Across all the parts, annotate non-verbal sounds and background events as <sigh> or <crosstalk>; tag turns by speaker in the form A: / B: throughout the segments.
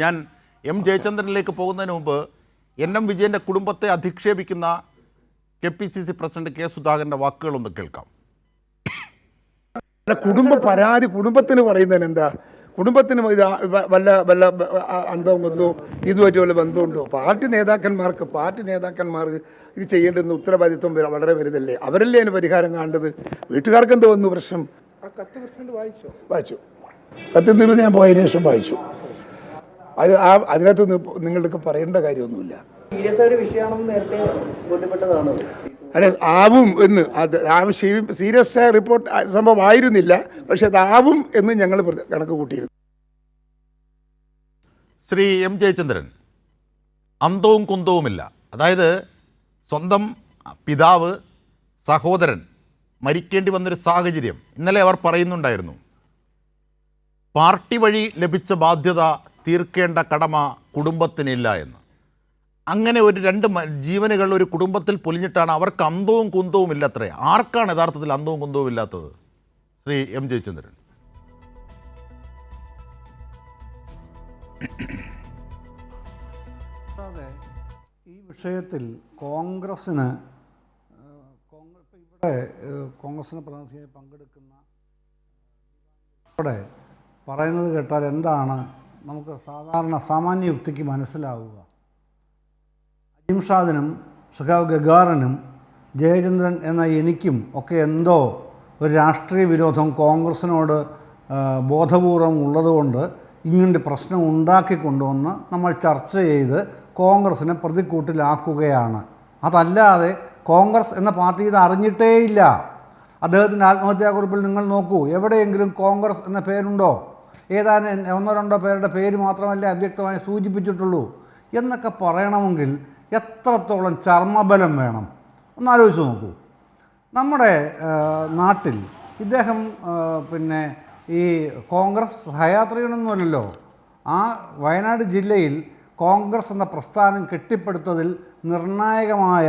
A: ഞാൻ എം ജയചന്ദ്രനിലേക്ക് പോകുന്നതിന് മുമ്പ് എൻ എം വിജയന്റെ കുടുംബത്തെ അധിക്ഷേപിക്കുന്ന K P C C president K സുധാകരന്റെ വാക്കുകളൊന്ന് കേൾക്കാം.
B: കുടുംബ പരാതി കുടുംബത്തിന് പറയുന്നതിന് എന്താ? കുടുംബത്തിന് ഇത് വല്ല വല്ല അന്തവും ബന്ധവും ഇതുമായിട്ട് വല്ല ബന്ധമുണ്ടോ? പാർട്ടി നേതാക്കന്മാർക്ക് പാർട്ടി നേതാക്കന്മാർക്ക് ഇത് ചെയ്യേണ്ടുന്ന ഉത്തരവാദിത്വം വളരെ വലുതല്ലേ? അവരല്ലേ അതിന് പരിഹാരം കാണേണ്ടത്? വീട്ടുകാർക്ക് എന്ത് വന്നു പ്രശ്നം? വായിച്ചു? കത്ത് തീർന്ന് ഞാൻ പോയതിനു ശേഷം വായിച്ചു. അത് ആ അതിനകത്ത് നിങ്ങൾക്ക് പറയേണ്ട കാര്യമൊന്നുമില്ല.
C: സീരിയസ് ആയ ഒരു വിഷയമാണെന്ന് നേരത്തെ
B: അല്ല ആവും എന്ന്. അത് ആവും സീരിയസ് ആയ റിപ്പോർട്ട് സംഭവം ആയിരുന്നില്ല. പക്ഷെ അത് ആവും എന്ന് ഞങ്ങൾ കണക്ക് കൂട്ടിയിരുന്നു.
A: ശ്രീ എം ജയചന്ദ്രൻ അന്തവും കുന്തവുമില്ല. അതായത് സ്വന്തം പിതാവ് സഹോദരൻ മരിക്കേണ്ടി വന്നൊരു സാഹചര്യം ഇന്നലെ അവർ പറയുന്നുണ്ടായിരുന്നു. പാർട്ടി വഴി ലഭിച്ച ബാധ്യത തീർക്കേണ്ട കടമ കുടുംബത്തിനില്ല എന്ന്. അങ്ങനെ ഒരു രണ്ട് ജീവനുകൾ ഒരു കുടുംബത്തിൽ പൊലിഞ്ഞിട്ടാണ് അവർക്ക് അന്തവും കുന്തവും ഇല്ലത്രേ. ആർക്കാണ് യഥാർത്ഥത്തിൽ അന്തവും കുന്തവും ഇല്ലാത്തത്? ശ്രീ എം ജയചന്ദ്രൻ.
D: അതെ ഈ വിഷയത്തിൽ കോൺഗ്രസ്സിന് കോൺഗ്രസ് ഇവിടെ കോൺഗ്രസിന് പ്രതിനിധിയായി പങ്കെടുക്കുന്ന പറയുന്നത് കേട്ടാൽ എന്താണ് നമുക്ക് സാധാരണ സാമാന്യ യുക്തിക്ക് മനസ്സിലാവുക അജിംഷാദിനും സഖാവ് ഗഗാറിനും ജയചന്ദ്രൻ എന്ന എനിക്കും ഒക്കെ എന്തോ ഒരു രാഷ്ട്രീയ വിരോധം കോൺഗ്രസിനോട് ബോധപൂർവം ഉള്ളതുകൊണ്ട് ഇങ്ങനൊരു പ്രശ്നം ഉണ്ടാക്കിക്കൊണ്ടുവന്ന് നമ്മൾ ചർച്ച ചെയ്ത് കോൺഗ്രസിനെ പ്രതിക്കൂട്ടിലാക്കുകയാണ്. അതല്ലാതെ കോൺഗ്രസ് എന്ന പാർട്ടി ഇത് അറിഞ്ഞിട്ടേയില്ല. അദ്ദേഹത്തിന്റെ ആത്മഹത്യാക്കുറിപ്പിൽ നിങ്ങൾ നോക്കൂ. എവിടെയെങ്കിലും കോൺഗ്രസ് എന്ന പേരുണ്ടോ? ഏതാനും ഒന്നോ രണ്ടോ പേരുടെ പേര് മാത്രമല്ലേ അവ്യക്തമായി സൂചിപ്പിച്ചിട്ടുള്ളൂ എന്നൊക്കെ പറയണമെങ്കിൽ എത്രത്തോളം ചർമ്മബലം വേണം? ഒന്നാലോചിച്ച് നോക്കൂ. നമ്മുടെ നാട്ടിൽ ഇദ്ദേഹം പിന്നെ ഈ കോൺഗ്രസ് സഹയാത്രികനൊന്നുമല്ലല്ലോ. ആ വയനാട് ജില്ലയിൽ കോൺഗ്രസ് എന്ന പ്രസ്ഥാനം കെട്ടിപ്പടുത്തതിൽ നിർണായകമായ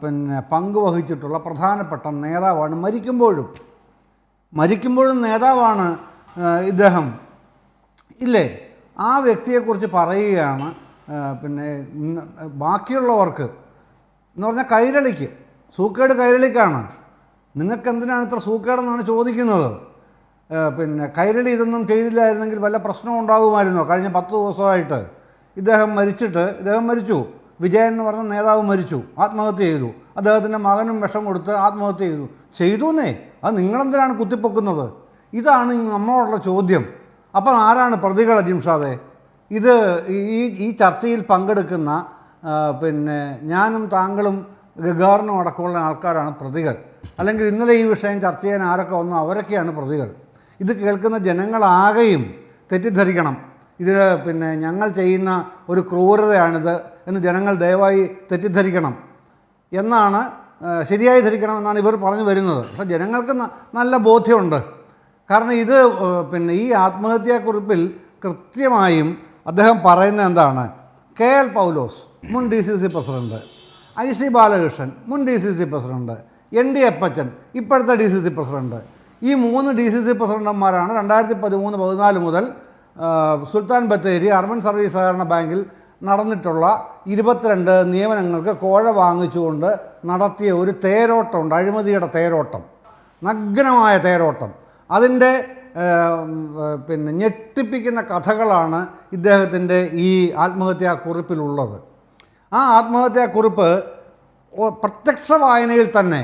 D: പിന്നെ പങ്ക് വഹിച്ചിട്ടുള്ള പ്രധാനപ്പെട്ട നേതാവാണ് മരിക്കുമ്പോഴും. മരിക്കുമ്പോഴും നേതാവാണ് ഇദ്ദേഹം. ഇല്ലേ? ആ വ്യക്തിയെക്കുറിച്ച് പറയുകയാണ് പിന്നെ ബാക്കിയുള്ളവർക്ക്. എന്ന് പറഞ്ഞാൽ കൈരളിക്ക്. സൂക്കേട് കൈരളിക്കാണ്. നിങ്ങൾക്ക് എന്തിനാണ് ഇത്ര സൂക്കേടെന്നാണ് ചോദിക്കുന്നത്? പിന്നെ കൈരളി ഇതൊന്നും ചെയ്തില്ലായിരുന്നെങ്കിൽ വല്ല പ്രശ്നവും ഉണ്ടാകുമായിരുന്നോ? കഴിഞ്ഞ പത്ത് ദിവസമായിട്ട് ഇദ്ദേഹം മരിച്ചിട്ട് ഇദ്ദേഹം മരിച്ചു. വിജയൻ എന്ന് പറഞ്ഞ നേതാവ് മരിച്ചു. ആത്മഹത്യ ചെയ്തു. അദ്ദേഹത്തിന്റെ മകനും വിഷം കൊടുത്ത് ആത്മഹത്യ ചെയ്തു. ചെയ്തു എന്നേ അത് നിങ്ങളെന്തിനാണ് കുത്തിപ്പൊക്കുന്നത്? ഇതാണ് നമ്മളോടുള്ള ചോദ്യം. അപ്പോൾ ആരാണ് പ്രതികൾ അജിംഷാദെ ഇത് ഈ ഈ ചർച്ചയിൽ പങ്കെടുക്കുന്ന പിന്നെ ഞാനും താങ്കളും ഗഗാറിനും അടക്കമുള്ള ആൾക്കാരാണ് പ്രതികൾ. അല്ലെങ്കിൽ ഇന്നലെ ഈ വിഷയം ചർച്ച ചെയ്യാൻ ആരൊക്കെ വന്നു അവരൊക്കെയാണ് പ്രതികൾ. ഇത് കേൾക്കുന്ന ജനങ്ങളാകെയും തെറ്റിദ്ധരിക്കണം. ഇത് പിന്നെ ഞങ്ങൾ ചെയ്യുന്ന ഒരു ക്രൂരതയാണിത് എന്ന് ജനങ്ങൾ ദയവായി തെറ്റിദ്ധരിക്കണം. എന്നാണ് ശരിയായി ധരിക്കണം എന്നാണ് ഇവർ പറഞ്ഞു വരുന്നത്. പക്ഷേ ജനങ്ങൾക്ക് നല്ല ബോധ്യമുണ്ട്. കാരണം ഇത് പിന്നെ ഈ ആത്മഹത്യാക്കുറിപ്പിൽ കൃത്യമായും അദ്ദേഹം പറയുന്നത് എന്താണ്? കെ എൽ പൗലോസ് മുൻ D C C president I C Balakrishnan മുൻ D C C president N D Appachan ഇപ്പോഴത്തെ ഡി സി സി പ്രസിഡന്റ് ഈ മൂന്ന് ഡി സി സി പ്രസിഡന്റുമാരാണ് രണ്ടായിരത്തി പതിമൂന്ന് പതിനാല് മുതൽ സുൽത്താൻ ബത്തേരി അർബൻ സർവീസ് സഹകരണ ബാങ്കിൽ നടന്നിട്ടുള്ള ഇരുപത്തിരണ്ട് നിയമനങ്ങൾക്ക് കോഴ വാങ്ങിച്ചുകൊണ്ട് നടത്തിയ ഒരു തേരോട്ടമുണ്ട് അഴിമതിയുടെ തേരോട്ടം. നഗ്നമായ തേരോട്ടം. അതിന്റെ പിന്നെ ഞെട്ടിപ്പിക്കുന്ന കഥകളാണ് ഇദ്ദേഹത്തിന്റെ ഈ ആത്മഹത്യാക്കുറിപ്പിലുള്ളത്. ആ ആത്മഹത്യാക്കുറിപ്പ് കുറിപ്പ് പ്രത്യക്ഷ വായനയിൽ തന്നെ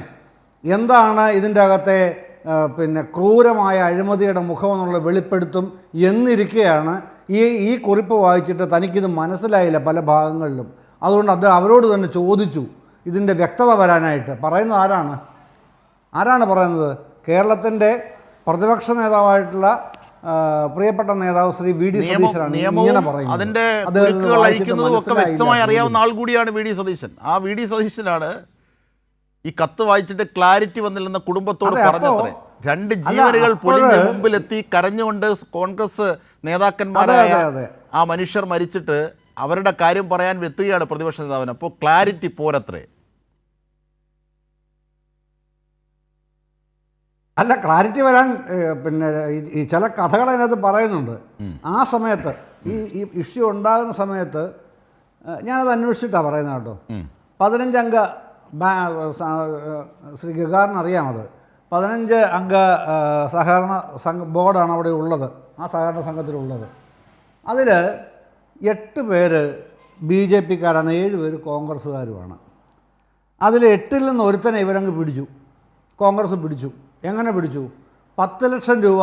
D: എന്താണ് ഇതിന്റെ അകത്തെ പിന്നെ ക്രൂരമായ അഴിമതിയുടെ മുഖമെന്നുള്ള വെളിപ്പെടുത്തും എന്നിരിക്കെയാണ് ഈ ഈ കുറിപ്പ് വായിച്ചിട്ട് തനിക്കിത് മനസ്സിലായില്ല പല ഭാഗങ്ങളിലും. അതുകൊണ്ട് അത് അവരോട് തന്നെ ചോദിച്ചു ഇതിന്റെ വ്യക്തത വരാനായിട്ട്. പറയുന്നത് ആരാണ്? ആരാണ് പറയുന്നത്? കേരളത്തിന്റെ പ്രതിപക്ഷ നേതാവായിട്ടുള്ള പ്രിയപ്പെട്ട നേതാവ് ശ്രീ വി ഡി സതീശനാണ് ഇങ്ങനെ പറയുന്നത്.
A: അതിന്റെ അഴിക്കുന്നതും ഒക്കെ വ്യക്തമായി അറിയാവുന്ന ആൾ കൂടിയാണ് വി ഡി സതീശൻ. ആ വി ഡി സതീശനാണ് ഈ കത്ത് വായിച്ചിട്ട് ക്ലാരിറ്റി വന്നില്ലെന്ന കുടുംബത്തോട് പറഞ്ഞത്രേ. രണ്ട് ജീവനുകൾ പൊലിഞ്ഞ് മുമ്പിലെത്തി കരഞ്ഞുകൊണ്ട് കോൺഗ്രസ് നേതാക്കന്മാരായ. ആ മനുഷ്യർ മരിച്ചിട്ട് അവരുടെ കാര്യം പറയാൻ വെത്തുകയാണ് പ്രതിപക്ഷ നേതാവിന്. അപ്പോൾ ക്ലാരിറ്റി പോരത്രേ.
D: അല്ല ക്ലാരിറ്റി വരാൻ പിന്നെ ഈ- ചില കഥകൾ അതിനകത്ത് പറയുന്നുണ്ട്. ആ സമയത്ത് ഈ ഈ ഇഷ്യൂ ഉണ്ടാകുന്ന സമയത്ത് ഞാനത് അന്വേഷിച്ചിട്ടാണ് പറയുന്നത് കേട്ടോ. പതിനഞ്ചംഗ ശ്രീ ഗഗാറിന് അറിയാമത്. പതിനഞ്ച് അംഗ സഹകരണ സംഘ ബോർഡാണ് അവിടെ ഉള്ളത്. ആ സഹകരണ സംഘത്തിലുള്ളത്. അതിൽ എട്ട് പേര് ബി ജെ പിക്കാരാണ് ഏഴ് പേര് കോൺഗ്രസ്സുകാരുമാണ്. അതിൽ എട്ടിൽ നിന്ന് ഒരുത്തനെ ഇവരങ്ങ് പിടിച്ചു. കോൺഗ്രസ് പിടിച്ചു. എങ്ങനെ പിടിച്ചു? പത്ത് ലക്ഷം രൂപ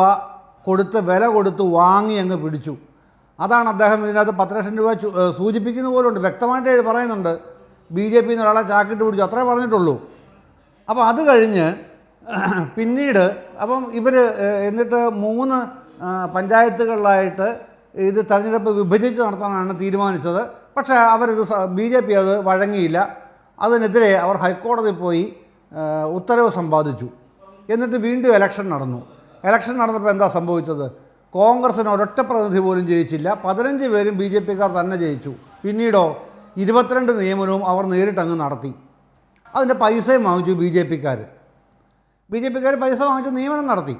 D: കൊടുത്ത് വില കൊടുത്ത് വാങ്ങി അങ്ങ് പിടിച്ചു. അതാണ് അദ്ദേഹം ഇതിനകത്ത് പത്ത് ലക്ഷം രൂപ സൂചിപ്പിക്കുന്ന പോലുണ്ട്. വ്യക്തമായിട്ട് പറയുന്നുണ്ട്. ബി ജെ പിന്ന് ഒരാളെ ചാക്കിട്ട് പിടിച്ചു. അത്രേ പറഞ്ഞിട്ടുള്ളൂ. അപ്പോൾ അത് കഴിഞ്ഞ് <clears throat> പിന്നീട് അപ്പം ഇവർ എന്നിട്ട് മൂന്ന് പഞ്ചായത്തുകളിലായിട്ട് ഇത് തെരഞ്ഞെടുപ്പ് വിഭജിച്ച് നടത്താനാണ് തീരുമാനിച്ചത്. പക്ഷേ അവരിത് ബി ജെ പി അത് വഴങ്ങിയില്ല. അതിനെതിരെ അവർ ഹൈക്കോടതിയിൽ പോയി ഉത്തരവ് സമ്പാദിച്ചു. എന്നിട്ട് വീണ്ടും ഇലക്ഷൻ നടന്നു. ഇലക്ഷൻ നടന്നപ്പോൾ എന്താ സംഭവിച്ചത്? കോൺഗ്രസിന് ഒരൊറ്റ പ്രതിനിധി പോലും ജയിച്ചില്ല. പതിനഞ്ച് പേരും ബി ജെ പിക്കാർ തന്നെ ജയിച്ചു. പിന്നീടോ ഇരുപത്തിരണ്ട് നിയമനവും അവർ നേരിട്ടങ്ങ് നടത്തി. അതിന്റെ പൈസയും വാങ്ങിച്ചു ബി ജെ പിക്കാർ ബി ജെ പിക്കാർ പൈസ വാങ്ങിച്ച് നിയമനം നടത്തി.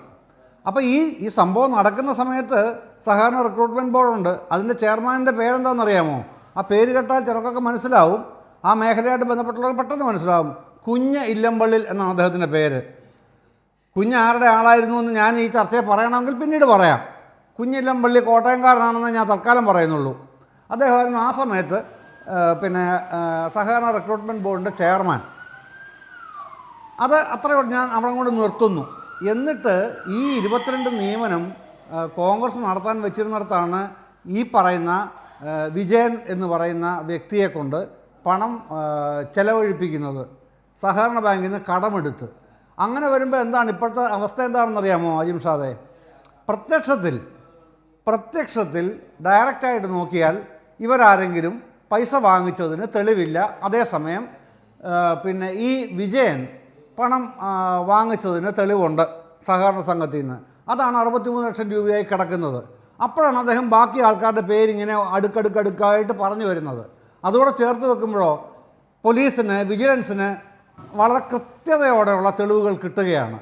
D: അപ്പോൾ ഈ ഈ സംഭവം നടക്കുന്ന സമയത്ത് സഹകരണ റിക്രൂട്ട്മെന്റ് ബോർഡുണ്ട് അതിന്റെ ചെയർമാനിന്റെ പേരെന്താണെന്നറിയാമോ? ആ പേര് കേട്ടാൽ ചിലർക്കൊക്കെ മനസ്സിലാവും. ആ മേഖലയായിട്ട് ബന്ധപ്പെട്ടുള്ളവർ പെട്ടെന്ന് മനസ്സിലാവും. കുഞ്ഞ ഇല്ലമ്പള്ളിൽ എന്നാണ് അദ്ദേഹത്തിന്റെ പേര്. കുഞ്ഞ് ആരുടെ ആളായിരുന്നു എന്ന് ഞാൻ ഈ ചർച്ചയെ പറയണമെങ്കിൽ പിന്നീട് പറയാം. കുഞ്ഞില്ലമ്പള്ളി കോട്ടയംകാരനാണെന്ന് ഞാൻ തൽക്കാലം പറയുന്നുള്ളൂ. അദ്ദേഹമായിരുന്നു ആ സമയത്ത് പിന്നെ സഹകരണ റിക്രൂട്ട്മെന്റ് ബോർഡിന്റെ ചെയർമാൻ. അത് അത്രയോട് ഞാൻ അവിടെ കൊണ്ട് നിർത്തുന്നു. എന്നിട്ട് ഈ ഇരുപത്തിരണ്ട് നിയമനം കോൺഗ്രസ് നടത്താൻ വെച്ചിരുന്നിടത്താണ് ഈ പറയുന്ന വിജയൻ എന്ന് പറയുന്ന വ്യക്തിയെ കൊണ്ട് പണം ചെലവഴിപ്പിക്കുന്നത്. സഹകരണ ബാങ്കിൽ നിന്ന് കടമെടുത്ത്. അങ്ങനെ വരുമ്പോൾ എന്താണ് ഇപ്പോഴത്തെ അവസ്ഥ എന്താണെന്നറിയാമോ അജിം ഷാദെ? പ്രത്യക്ഷത്തിൽ പ്രത്യക്ഷത്തിൽ ഡയറക്റ്റായിട്ട് നോക്കിയാൽ ഇവരാരെങ്കിലും പൈസ വാങ്ങിച്ചതിന് തെളിവില്ല. അതേസമയം പിന്നെ ഈ വിജയൻ പണം വാങ്ങിച്ചതിന് തെളിവുണ്ട് സഹകരണ സംഘത്തിൽ നിന്ന് അതാണ് അറുപത്തിമൂന്ന് ലക്ഷം രൂപയായി കിടക്കുന്നത്. അപ്പോഴാണ് അദ്ദേഹം ബാക്കി ആൾക്കാരുടെ പേരിങ്ങനെ അടുക്കടുക്കടുക്കായിട്ട് പറഞ്ഞു വരുന്നത്. അതുകൂടെ ചേർത്ത് വെക്കുമ്പോഴോ പോലീസിന് വിജിലൻസിന് വളരെ കൃത്യതയോടെയുള്ള തെളിവുകൾ കിട്ടുകയാണ്.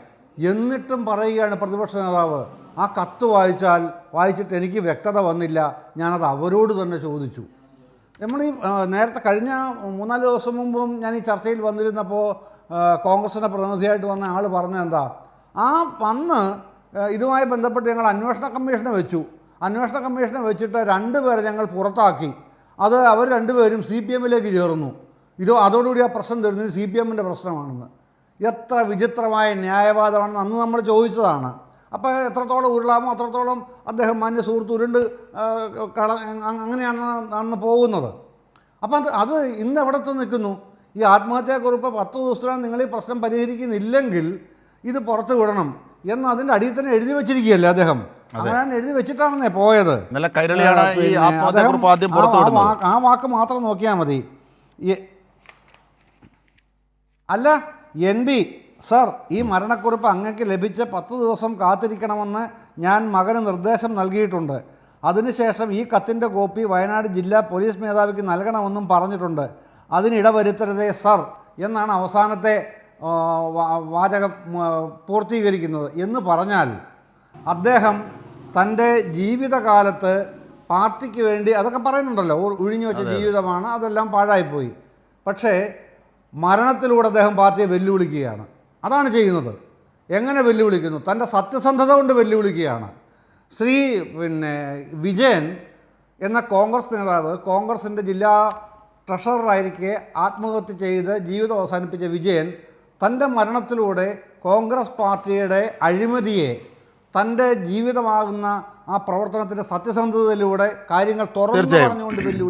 D: എന്നിട്ടും പറയുകയാണ് പ്രതിപക്ഷ നേതാവ് ആ കത്ത് വായിച്ചാൽ വായിച്ചിട്ട് എനിക്ക് വ്യക്തത വന്നില്ല. ഞാനത് അവരോട് തന്നെ ചോദിച്ചു. നമ്മൾ ഈ നേരത്തെ കഴിഞ്ഞ മൂന്നാൽ ദിവസം മുമ്പും ഞാൻ ഈ ചർച്ചയിൽ വന്നിരുന്നപ്പോൾ കോൺഗ്രസിന്റെ പ്രതിനിധിയായിട്ട് വന്ന ആൾ പറഞ്ഞത് എന്താ ആ വന്ന് ഇതുമായി ബന്ധപ്പെട്ട് ഞങ്ങൾ അന്വേഷണ കമ്മീഷനെ വെച്ചു. അന്വേഷണ കമ്മീഷനെ വെച്ചിട്ട് രണ്ട് പേരെ ഞങ്ങൾ പുറത്താക്കി. അത് അവർ രണ്ടുപേരും സി പി എമ്മിലേക്ക് ചേർന്നു. ഇത് അതോടുകൂടി ആ പ്രശ്നം തരുന്നത് സി പി എമ്മിന്റെ പ്രശ്നമാണെന്ന്. എത്ര വിചിത്രമായ ന്യായവാദമാണെന്ന് അന്ന് നമ്മൾ ചോദിച്ചതാണ്. അപ്പോൾ എത്രത്തോളം ഉരുളാമോ അത്രത്തോളം അദ്ദേഹം മാന്യ സുഹൃത്ത് ഉരുണ്ട് കള അങ്ങനെയാണ് അന്ന് പോകുന്നത്. അപ്പം അത് അത് ഇന്ന് എവിടത്ത് നിൽക്കുന്നു? ഈ ആത്മഹത്യാക്കുറിപ്പ് പത്ത് ദിവസത്തിനകം നിങ്ങൾ ഈ പ്രശ്നം പരിഹരിക്കുന്നില്ലെങ്കിൽ ഇത് പുറത്ത് വിടണം എന്ന് അതിന്റെ അടിയിൽ തന്നെ എഴുതി വെച്ചിരിക്കുകയല്ലേ അദ്ദേഹം. അങ്ങനെ എഴുതി വെച്ചിട്ടാണെന്നേ പോയത്. ആ- വാക്ക് മാത്രം നോക്കിയാൽ മതി. അല്ല എൻ ബി സർ ഈ മരണക്കുറിപ്പ് അങ്ങക്ക് ലഭിച്ച പത്ത് ദിവസം കാത്തിരിക്കണമെന്ന് ഞാൻ മകന് നിർദ്ദേശം നൽകിയിട്ടുണ്ട്. അതിനുശേഷം ഈ കത്തിന്റെ കോപ്പി വയനാട് ജില്ലാ പോലീസ് മേധാവിക്ക് നൽകണമെന്നും പറഞ്ഞിട്ടുണ്ട്. അതിനിട വരുത്തരുതേ സർ എന്നാണ് അവസാനത്തെ വാചകം പൂർത്തീകരിക്കുന്നത്. എന്ന് പറഞ്ഞാൽ അദ്ദേഹം തന്റെ ജീവിതകാലത്ത് പാർട്ടിക്ക് വേണ്ടി അതൊക്കെ പറയുന്നുണ്ടല്ലോ ഒഴിഞ്ഞു വെച്ച ജീവിതമാണ് അതെല്ലാം പാഴായിപ്പോയി. പക്ഷേ മരണത്തിലൂടെ അദ്ദേഹം പാർട്ടിയെ വെല്ലുവിളിക്കുകയാണ്. അതാണ് ചെയ്യുന്നത്. എങ്ങനെ വെല്ലുവിളിക്കുന്നു? തന്റെ സത്യസന്ധത കൊണ്ട് വെല്ലുവിളിക്കുകയാണ്. ശ്രീ പിന്നെ വിജയൻ എന്ന കോൺഗ്രസ് നേതാവ് കോൺഗ്രസിന്റെ ജില്ലാ ട്രഷററായിരിക്കെ ആത്മഹത്യ ചെയ്ത് ജീവിതം അവസാനിപ്പിച്ച വിജയൻ തന്റെ മരണത്തിലൂടെ കോൺഗ്രസ് പാർട്ടിയുടെ അഴിമതിയെ തന്റെ ജീവിതമാകുന്ന ആ പ്രവർത്തനത്തിന്റെ സത്യസന്ധതയിലൂടെ കാര്യങ്ങൾ തുറന്നു. പറഞ്ഞുകൊണ്ട് വെല്ലുവിളി